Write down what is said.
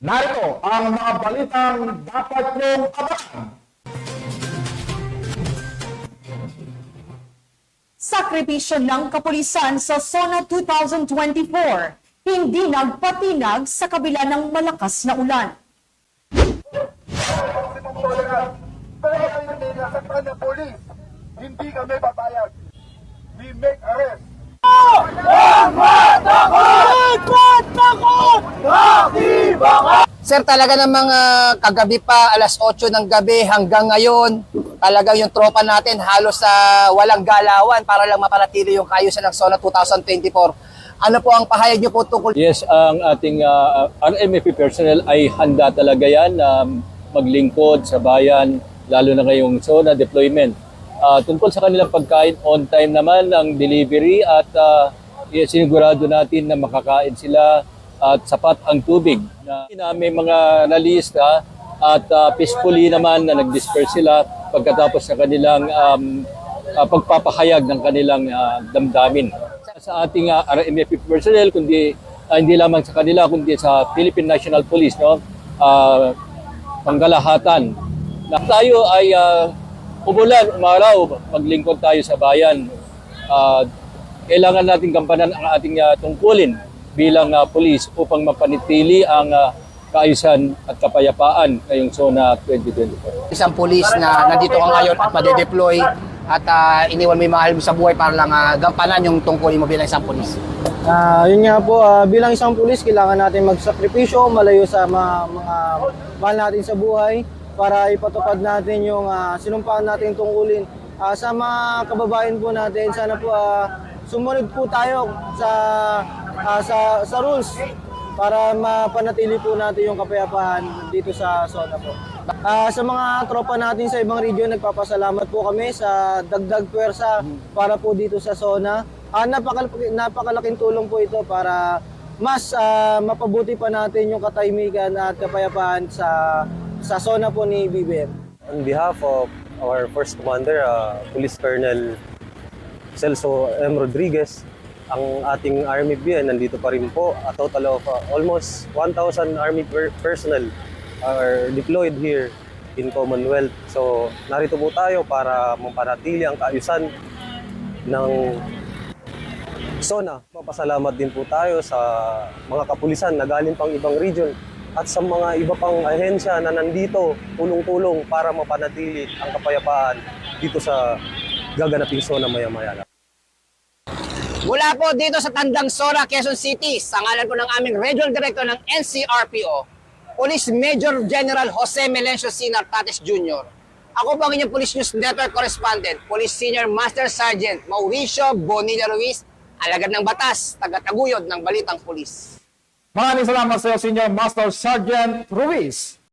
Narito ang mga balitang dapat niyong abangan. Sakripisyo ng kapulisan sa SONA 2024. Hindi nagpatinag sa kabila ng malakas na ulan. Pero kayo may nasaktan ng polis. Hindi kami papayag. We make arrest. Sir, talaga namang ah, kagabi pa, alas 8 ng gabi hanggang ngayon, talagang yung tropa natin halos sa walang galawan para lang mapanatili yung kaayusan ng SONA 2024. Ano po ang pahayag niyo po tungkol Yes, ang ating uh, RMFP personnel ay handa talaga yan na maglingkod sa bayan, lalo na ngayong zona deployment. Ah, tungkol sa kanilang pagkain, on time naman ang delivery at uh, sinigurado natin na makakain sila at sapat ang tubig. Na, may mga nalista at ah, peacefully naman na nag-disperse sila pagkatapos sa kanilang um, ah, pagpapahayag ng kanilang ah, damdamin. Sa ating uh, RMFP personnel kundi ah, hindi lamang sa kanila kundi sa Philippine National Police no? Uh, panggalahatan na tayo ay uh, umulan umaraw maglingkod tayo sa bayan. Ah, kailangan nating gampanan ang ating ah, tungkulin bilang uh, police upang mapanitili ang ah, kaayusan at kapayapaan ngayong zona 2024 isang pulis na nandito ka ngayon at madedeploy at ah, iniwan mo yung mahal mo sa buhay para lang ah, gampanan yung tungkulin mo bilang isang pulis? Ah, yun nga po, ah, bilang isang pulis, kailangan natin magsakripisyo, malayo sa mga, mga mahal natin sa buhay para ipatupad natin yung ah, sinumpaan natin tungkulin. Ah, sa mga kababayan po natin, sana po ah, sumunod po tayo sa, ah, sa, sa rules para mapanatili po natin yung kapayapaan dito sa zona po. Ah, sa mga tropa natin sa ibang region, nagpapasalamat po kami sa dagdag pwersa para po dito sa zona. Ah, napakalaki, napakalaking tulong po ito para mas ah, mapabuti pa natin yung katahimikan at kapayapaan sa sa zona po ni BBM. On behalf of our first commander, uh, Police Colonel Celso M. Rodriguez, ang ating Army BN nandito pa rin po. A total of uh, almost 1,000 Army per- personnel are deployed here in Commonwealth. So narito po tayo para mapanatili ang kaayusan ng zona. Papasalamat din po tayo sa mga kapulisan na galing pang ibang region at sa mga iba pang ahensya na nandito tulong-tulong para mapanatili ang kapayapaan dito sa gaganaping zona maya-maya. Mula po dito sa Tandang Sora, Quezon City, sa ngalan po ng aming Regional Director ng NCRPO, Police Major General Jose Melencio C. Nartates Jr. Ako po ang inyong Police News Network Correspondent, Police Senior Master Sergeant Mauricio Bonilla Ruiz, alagad ng batas, tagataguyod ng Balitang Pulis. Maraming salamat sa iyo, Senior Master Sergeant Ruiz.